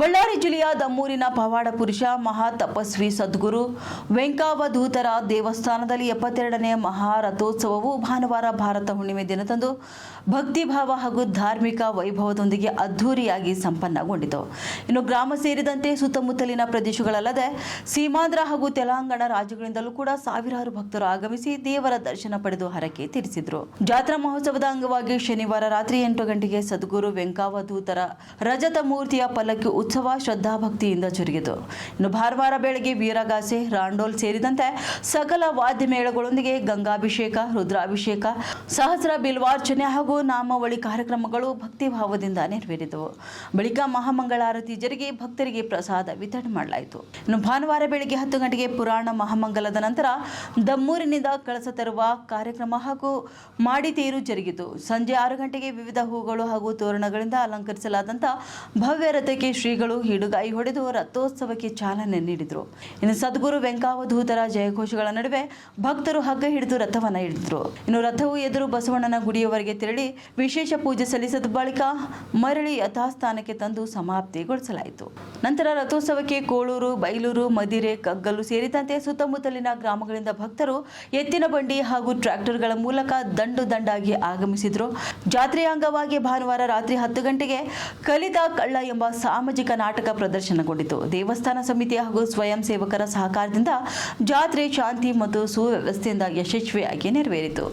ಬಳ್ಳಾರಿ ಜಿಲ್ಲೆಯ ದಮ್ಮೂರಿನ ಪವಾಡ ಪುರುಷ, ಮಹಾ ತಪಸ್ವಿ ಸದ್ಗುರು, ವೆಂಕಾವಧೂತರ ದೇವಸ್ಥಾನದಲ್ಲಿ ಎಪ್ಪತ್ತೆರಡನೇ ಮಹಾರಥೋತ್ಸವವು ಭಾನುವಾರ ಭಾರತ ಹುಣ್ಣಿಮೆ ದಿನದಂದು ಭಕ್ತಿಭಾವ ಹಾಗೂ ಧಾರ್ಮಿಕ ವೈಭವದೊಂದಿಗೆ ಅದ್ಧೂರಿಯಾಗಿ ಸಂಪನ್ನಗೊಂಡಿತು. ಇನ್ನು ಗ್ರಾಮ ಸೇರಿದಂತೆ ಸುತ್ತಮುತ್ತಲಿನ ಪ್ರದೇಶಗಳಲ್ಲದೆ ಸೀಮಾಂಧ್ರ ಹಾಗೂ ತೆಲಂಗಾಣ ರಾಜ್ಯಗಳಿಂದಲೂ ಕೂಡ ಸಾವಿರಾರು ಭಕ್ತರು ಆಗಮಿಸಿ ದೇವರ ದರ್ಶನ ಪಡೆದು ಹರಕೆ ತೀರಿಸಿದರು. ಜಾತ್ರಾ ಮಹೋತ್ಸವದ ಅಂಗವಾಗಿ ಶನಿವಾರ ರಾತ್ರಿ ಎಂಟು ಗಂಟೆಗೆ ಸದ್ಗುರು, ವೆಂಕಾವಧೂತರ ರಜತ ಮೂರ್ತಿಯ ಪಲ್ಲಕ್ಕಿ ಉತ್ಸವ ಶ್ರದ್ಧಾಭಕ್ತಿಯಿಂದ ಜರುಗಿತು. ಇನ್ನು ಭಾನುವಾರ ಬೆಳಗ್ಗೆ ವೀರಗಾಸೆ, ರಾಂಡೋಲ್ ಸೇರಿದಂತೆ ಸಕಲ ವಾದ್ಯ ಮೇಳಗಳೊಂದಿಗೆ ಗಂಗಾಭಿಷೇಕ, ರುದ್ರಾಭಿಷೇಕ, ಸಹಸ್ರ ಬಿಲ್ವಾರ್ಚನೆ ಹಾಗೂ ನಾಮಾವಳಿ ಕಾರ್ಯಕ್ರಮಗಳು ಭಕ್ತಿಭಾವದಿಂದ ನೆರವೇರಿದವು. ಬಳಿಕ ಮಹಾಮಂಗಳಾರತಿ ಜರುಗಿ ಭಕ್ತರಿಗೆ ಪ್ರಸಾದ ವಿತರಣೆ ಮಾಡಲಾಯಿತು. ಇನ್ನು ಭಾನುವಾರ ಬೆಳಗ್ಗೆ ಹತ್ತು ಗಂಟೆಗೆ ಪುರಾಣ ಮಹಾಮಂಗಲದ ನಂತರ ದಮ್ಮೂರಿನಿಂದ ಕಳಸ ತರುವ ಕಾರ್ಯಕ್ರಮ ಹಾಗೂ ಮಾಡಿ ತೇರು ಜರುಗಿತು. ಸಂಜೆ ಆರು ಗಂಟೆಗೆ ವಿವಿಧ ಹೂಗಳು ಹಾಗೂ ತೋರಣಗಳಿಂದ ಅಲಂಕರಿಸಲಾದಂಥ ಭವ್ಯ ರಥಕ್ಕೆ ಶ್ರೀಗಳು ಹಿಡುಗಾಯಿ ಹೊಡೆದು ರಥೋತ್ಸವಕ್ಕೆ ಚಾಲನೆ ನೀಡಿದರು. ಇನ್ನು ಸದ್ಗುರು ವೆಂಕಾವಧೂತರ ಜಯಘೋಷಗಳ ನಡುವೆ ಭಕ್ತರು ಹಗ್ಗ ಹಿಡಿದು ರಥವನ್ನ ಹಿಡಿದ್ರು ಇನ್ನು ರಥವು ಎದುರು ಬಸವಣ್ಣನ ಗುಡಿಯವರೆಗೆ ತೆರಳಿ ವಿಶೇಷ ಪೂಜೆ ಸಲ್ಲಿಸಿದ ಬಳಿಕ ಮರಳಿ ಯಥಾಸ್ಥಾನಕ್ಕೆ ತಂದು ಸಮಾಪ್ತಿಗೊಳಿಸಲಾಯಿತು. ನಂತರ ರಥೋತ್ಸವಕ್ಕೆ ಕೋಳೂರು, ಬೈಲೂರು, ಮದಿರೆ ಕಗ್ಗಲು ಸೇರಿದಂತೆ ಸುತ್ತಮುತ್ತಲಿನ ಗ್ರಾಮಗಳಿಂದ ಭಕ್ತರು ಎತ್ತಿನ ಬಂಡಿ ಹಾಗೂ ಟ್ರ್ಯಾಕ್ಟರ್ಗಳ ಮೂಲಕ ದಂಡು ದಂಡಾಗಿ ಆಗಮಿಸಿದ್ರು. ಜಾತ್ರೆಯ ಅಂಗವಾಗಿ ಭಾನುವಾರ ರಾತ್ರಿ ಹತ್ತು ಗಂಟೆಗೆ ಕಲಿತ ಕಳ್ಳ ಎಂಬ ಸಾಮಾಜಿಕ ನಾಟಕ ಪ್ರದರ್ಶನಗೊಂಡಿತು. ದೇವಸ್ಥಾನ ಸಮಿತಿ ಹಾಗೂ ಸ್ವಯಂ ಸೇವಕರ ಸಹಕಾರದಿಂದ ಜಾತ್ರೆ, ಶಾಂತಿ ಮತ್ತು ಸುವ್ಯವಸ್ಥೆಯಿಂದ ಯಶಸ್ವಿಯಾಗಿ ನೆರವೇರಿತು.